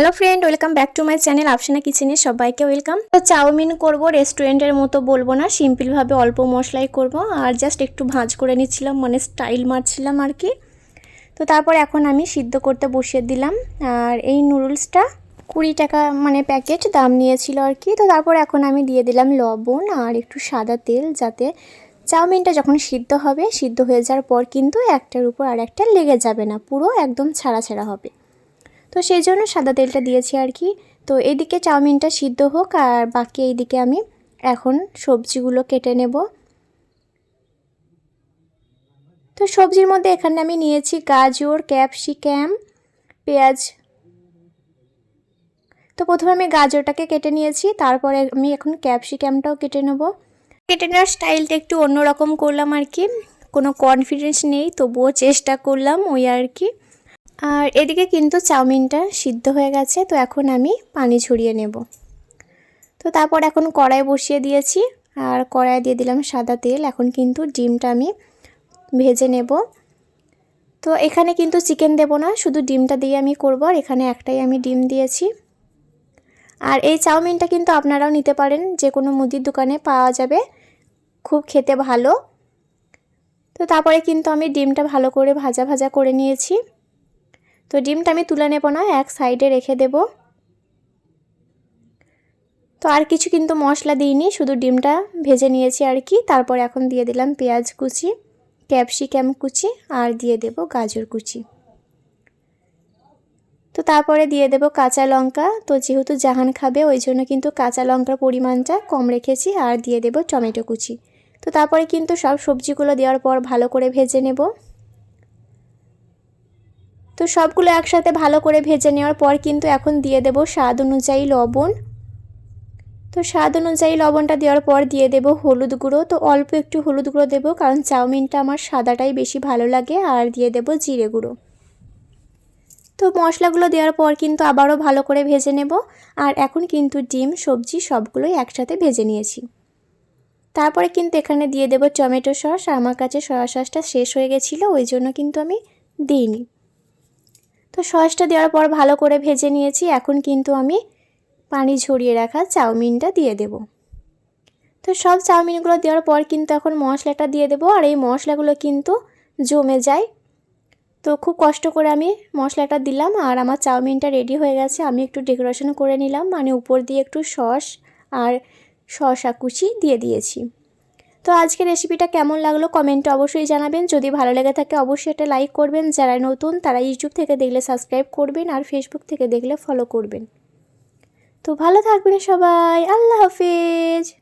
Hello friend welcome back to my channel Afsana কিচেনে সবাইকে welcome তো চাউমিন করব রেস্টুরেন্টের মতো বলব না সিম্পলভাবে অল্প মশলাই করব, আর জাস্ট একটু ভাঁজ করে নিচ্ছিলাম মানে স্টাইল মারছিলাম আর কি। তো তারপর এখন আমি সিদ্ধ করতে বসিয়ে দিলাম, আর এই নুডলসটা কুড়ি টাকা মানে প্যাকেট দাম নিয়েছিল আর কি। তো তারপর এখন আমি দিয়ে দিলাম লবণ আর একটু সাদা তেল, যাতে চাউমিনটা যখন সিদ্ধ হবে, সিদ্ধ হয়ে যাওয়ার পর কিন্তু একটার উপর আর একটা লেগে যাবে না, পুরো একদম ছাড়া ছাড়া হবে। তো সেই জন্য সাদা তেলটা দিয়েছি আর কি। তো এদিকে চাউমিনটা সিদ্ধ হোক আর বাকি এইদিকে আমি এখন সবজিগুলো কেটে নেব। তো সবজির মধ্যে এখানে আমি নিয়েছি গাজর ক্যাপসিক্যাম পেঁয়াজ। তো প্রথমে আমি গাজরটাকে কেটে নিয়েছি, তারপরে আমি এখন ক্যাপসিক্যামটাও কেটে নেব। কেটে নেওয়ার স্টাইলটা একটু অন্যরকম করলাম আর কি। কোনো কনফিডেন্স নেই, তবুও চেষ্টা করলাম ওই আর কি। আর এদিকে কিন্তু চাউমিনটা সিদ্ধ হয়ে গেছে, তো এখন আমি পানি ছড়িয়ে নেব। তো তারপর এখন কড়াই বসিয়ে দিয়েছি, আর কড়াই দিয়ে দিলাম সাদা তেল। এখন কিন্তু ডিমটা আমি ভেজে নেব। তো এখানে কিন্তু চিকেন দেব না, শুধু ডিমটা দিয়ে আমি করব, আর এখানে একটাই আমি ডিম দিয়েছি। আর এই চাউমিনটা কিন্তু আপনারাও নিতে পারেন যে কোনো মুদির দোকানে পাওয়া যাবে, খুব খেতে ভালো। তো তারপরে কিন্তু আমি ডিমটা ভালো করে ভাজা ভাজা করে নিয়েছি। তো ডিমটা আমি তুলে নেব না, এক সাইডে রেখে দেব। তো আর কিছু কিন্তু মশলা দিইনি, শুধু ডিমটা ভেজে নিয়েছি আর কি। তারপর এখন দিয়ে দিলাম পেঁয়াজ কুচি, ক্যাপসিকাম কুচি আর দিয়ে দেব গাজর কুচি। তো তারপরে দিয়ে দেব কাঁচা লঙ্কা। তো যেহেতু জাহান খাবে, ওই জন্য কিন্তু কাঁচা লঙ্কার পরিমাণটা কম রেখেছি আর দিয়ে দেব টমেটো কুচি। তো তারপরে কিন্তু সব সবজিগুলো দেওয়ার পর ভালো করে ভেজে নেব। তো সবগুলো একসাথে ভালো করে ভেজে নেওয়ার পর কিন্তু এখন দিয়ে দেব স্বাদ অনুযায়ী লবণ। তো স্বাদ অনুযায়ী লবণটা দেওয়ার পর দিয়ে দেব হলুদ গুঁড়ো। তো অল্প একটু হলুদ গুঁড়ো দেবো কারণ চাউমিনটা আমার সাদাটাই বেশি ভালো লাগে আর দিয়ে দেব জিরে গুঁড়ো। তো মশলাগুলো দেওয়ার পর কিন্তু আবারও ভালো করে ভেজে নেব আর এখন কিন্তু ডিম, সবজি সবগুলোই একসাথে ভেজে নিয়েছি। তারপরে কিন্তু এখানে দিয়ে দেব টমেটো সস। আমার কাছে সয়া সসটা শেষ হয়ে গেছিল, ওই জন্য কিন্তু আমি দিইনি। তো সসটা দেওয়ার পর ভালো করে ভেজে নিয়েছি। এখন কিন্তু আমি পানি ঝরিয়ে রাখা চাউমিনটা দিয়ে দেব। তো সব চাউমিনগুলো দেওয়ার পর কিন্তু এখন মশলাটা দিয়ে দেবো আর এই মশলাগুলো কিন্তু জমে যায়। তো খুব কষ্ট করে আমি মশলাটা দিলাম আর আমার চাউমিনটা রেডি হয়ে গেছে। আমি একটু ডেকোরেশন করে নিলাম। মানে উপর দিয়ে একটু সস আর শসা কুচি দিয়ে দিয়েছি। তো আজকে রেসিপিটা কেমন লাগল কমেন্টে অবশ্যই জানাবেন। যদি ভালো লেগে থাকে অবশ্যই এটা লাইক করবেন। যারা নতুন তারা ইউটিউব থেকে দেখলে সাবস্ক্রাইব করবেন আর ফেসবুক থেকে দেখলে ফলো করবেন। তো ভালো থাকবেন সবাই। আল্লাহ হাফেজ।